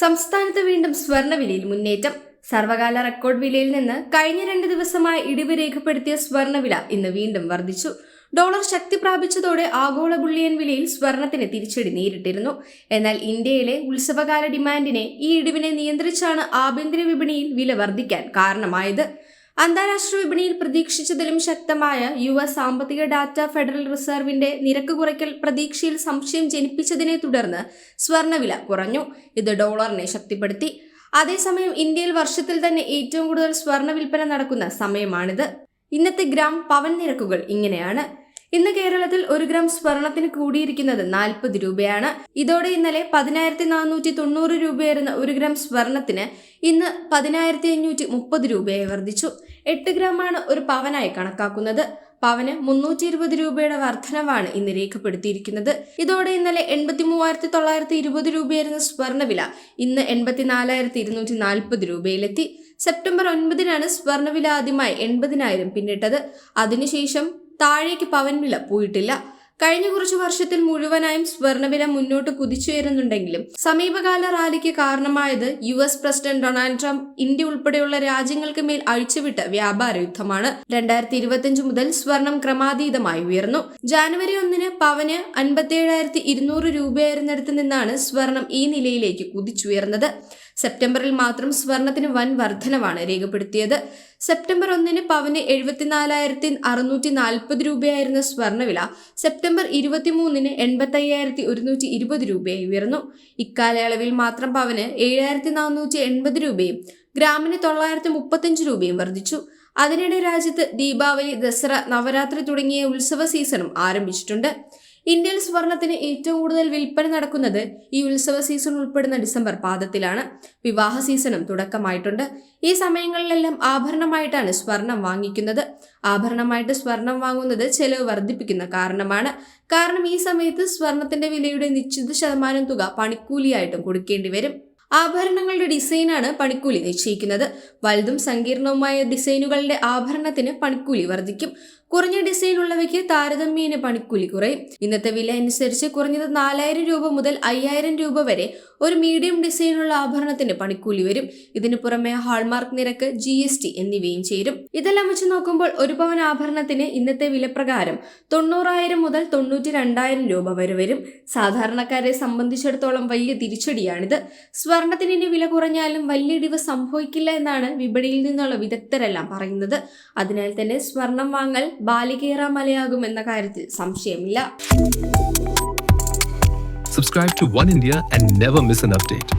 സംസ്ഥാനത്ത് വീണ്ടും സ്വർണവിലയിൽ മുന്നേറ്റം. സർവകാല റെക്കോർഡ് വിലയിൽ നിന്ന് കഴിഞ്ഞ രണ്ട് ദിവസമായി ഇടിവ് രേഖപ്പെടുത്തിയ സ്വർണവില ഇന്ന് വീണ്ടും വർദ്ധിച്ചു. ഡോളർ ശക്തി പ്രാപിച്ചതോടെ ആഗോള ബുള്ളിയൻ വിലയിൽ സ്വർണത്തിന് തിരിച്ചടി നേരിട്ടിരുന്നു. എന്നാൽ ഇന്ത്യയിലെ ഉത്സവകാല ഡിമാൻഡിനെ ഈ ഇടിവിനെ നിയന്ത്രിച്ചാണ് ആഭ്യന്തര വിപണിയിൽ വില വർദ്ധിക്കാൻ കാരണമായത്. അന്താരാഷ്ട്ര വിപണിയിൽ പ്രതീക്ഷിച്ചതിലും ശക്തമായ യു എസ് സാമ്പത്തിക ഡാറ്റ ഫെഡറൽ റിസർവിന്റെ നിരക്ക് കുറയ്ക്കൽ പ്രതീക്ഷയിൽ സംശയം ജനിപ്പിച്ചതിനെ തുടർന്ന് സ്വർണവില കുറഞ്ഞു. ഇത് ഡോളറിനെ ശക്തിപ്പെടുത്തി. അതേസമയം ഇന്ത്യയിൽ വർഷത്തിൽ തന്നെ ഏറ്റവും കൂടുതൽ സ്വർണ വിൽപ്പന നടക്കുന്ന സമയമാണിത്. ഇന്നത്തെ ഗ്രാം പവൻ നിരക്കുകൾ ഇങ്ങനെയാണ്. ഇന്ന് കേരളത്തിൽ ഒരു ഗ്രാം സ്വർണത്തിന് കൂടിയിരിക്കുന്നത് നാൽപ്പത് രൂപയാണ്. ഇതോടെ ഇന്നലെ പതിനായിരത്തി നാനൂറ്റി തൊണ്ണൂറ് രൂപയായിരുന്ന ഒരു ഗ്രാം സ്വർണത്തിന് ഇന്ന് പതിനായിരത്തി അഞ്ഞൂറ്റി മുപ്പത് രൂപയായി വർദ്ധിച്ചു. എട്ട് ഗ്രാമാണ് ഒരു പവനായി കണക്കാക്കുന്നത്. പവന് മുന്നൂറ്റി ഇരുപത് രൂപയുടെ വർധനവാണ് ഇന്ന് രേഖപ്പെടുത്തിയിരിക്കുന്നത്. ഇതോടെ ഇന്നലെ എൺപത്തി മൂവായിരത്തി തൊള്ളായിരത്തി ഇരുപത് രൂപയായിരുന്ന സ്വർണവില ഇന്ന് എൺപത്തിനാലായിരത്തി ഇരുന്നൂറ്റി നാൽപ്പത് രൂപയിലെത്തി. സെപ്റ്റംബർ ഒൻപതിനാണ് സ്വർണവില ആദ്യമായി എൺപതിനായിരം പിന്നിട്ടത്. അതിനുശേഷം താഴേക്ക് പവൻ വില പോയിട്ടില്ല. കഴിഞ്ഞ കുറച്ചു വർഷത്തിൽ മുഴുവനായും സ്വർണവില മുന്നോട്ട് കുതിച്ചുയരുന്നുണ്ടെങ്കിലും സമീപകാല റാലിക്ക് കാരണമായത് U S president Donald Trump India ഉൾപ്പെടെയുള്ള രാജ്യങ്ങൾക്ക് മേൽ അഴിച്ചുവിട്ട വ്യാപാര യുദ്ധമാണ്. രണ്ടായിരത്തി ഇരുപത്തിയഞ്ച് മുതൽ സ്വർണം ക്രമാതീതമായി ഉയർന്നു. ജാനുവരി ഒന്നിന് പവന് അൻപത്തിയേഴായിരത്തി ഇരുന്നൂറ് രൂപയായിരുന്നിടത്ത് നിന്നാണ് സ്വർണം ഈ നിലയിലേക്ക് കുതിച്ചുയർന്നത്. സെപ്റ്റംബറിൽ മാത്രം സ്വർണത്തിന് വൻ വർധനവാണ് രേഖപ്പെടുത്തിയത്. സെപ്റ്റംബർ ഒന്നിന് പവന് എഴുപത്തിനാലായിരത്തി അറുന്നൂറ്റി നാൽപ്പത് രൂപയായിരുന്ന സ്വർണവില സെപ്റ്റംബർ ഇരുപത്തിമൂന്നിന് എൺപത്തയ്യായിരത്തി ഒരുന്നൂറ്റി ഇരുപത് രൂപയായി ഉയർന്നു. ഇക്കാലയളവിൽ മാത്രം പവന് ഏഴായിരത്തി നാനൂറ്റി എൺപത് രൂപയും ഗ്രാമിന് തൊള്ളായിരത്തി മുപ്പത്തഞ്ച് രൂപയും വർദ്ധിച്ചു. അതിനിടെ രാജ്യത്ത് ദീപാവലി ദസറ നവരാത്രി തുടങ്ങിയ ഉത്സവ സീസണും ആരംഭിച്ചിട്ടുണ്ട്. ഇന്ത്യയിൽ സ്വർണത്തിന് ഏറ്റവും കൂടുതൽ വിൽപ്പന നടക്കുന്നത് ഈ ഉത്സവ സീസൺ ഉൾപ്പെടുന്ന ഡിസംബർ പാദത്തിലാണ്. വിവാഹ സീസണും തുടക്കമായിട്ടുണ്ട്. ഈ സമയങ്ങളിലെല്ലാം ആഭരണമായിട്ടാണ് സ്വർണം വാങ്ങിക്കുന്നത്. ആഭരണമായിട്ട് സ്വർണം വാങ്ങുന്നത് ചെലവ് വർദ്ധിപ്പിക്കുന്ന കാരണമാണ്. കാരണം ഈ സമയത്ത് സ്വർണത്തിന്റെ വിലയുടെ നിശ്ചിത ശതമാനം തുക പണിക്കൂലിയായിട്ടും കൊടുക്കേണ്ടി വരും. ആഭരണങ്ങളുടെ ഡിസൈനാണ് പണിക്കൂലി നിശ്ചയിക്കുന്നത്. വലുതും സങ്കീർണവുമായ ഡിസൈനുകളുടെ ആഭരണത്തിന് പണിക്കൂലി വർദ്ധിക്കും. കുറഞ്ഞ ഡിസൈൻ ഉള്ളവയ്ക്ക് താരതമ്യേന പണിക്കൂലി കുറയും. ഇന്നത്തെ വില അനുസരിച്ച് കുറഞ്ഞത് നാലായിരം രൂപ മുതൽ അയ്യായിരം രൂപ വരെ ഒരു മീഡിയം ഡിസൈനുള്ള ആഭരണത്തിന് പണിക്കൂലി വരും. ഇതിനു പുറമെ ഹാൾമാർക്ക് നിരക്ക് ജി എസ് ടി എന്നിവയും ചേരും. ഇതെല്ലാം വെച്ച് നോക്കുമ്പോൾ ഒരു പവൻ ആഭരണത്തിന് ഇന്നത്തെ വിലപ്രകാരം തൊണ്ണൂറായിരം മുതൽ തൊണ്ണൂറ്റി രണ്ടായിരം രൂപ വരെ വരും. സാധാരണക്കാരെ സംബന്ധിച്ചിടത്തോളം വലിയ തിരിച്ചടിയാണിത്. സ്വർണത്തിന് ഇനി വില കുറഞ്ഞാലും വലിയ ഇടിവ് സംഭവിക്കില്ല എന്നാണ് വിപണിയിൽ നിന്നുള്ള വിദഗ്ധരെല്ലാം പറയുന്നത് അതിനാൽ തന്നെ സ്വർണം വാങ്ങൽ ബാലികേറ മലയാകും എന്ന കാര്യത്തിൽ സംശയമില്ല Subscribe to One India and never miss an update.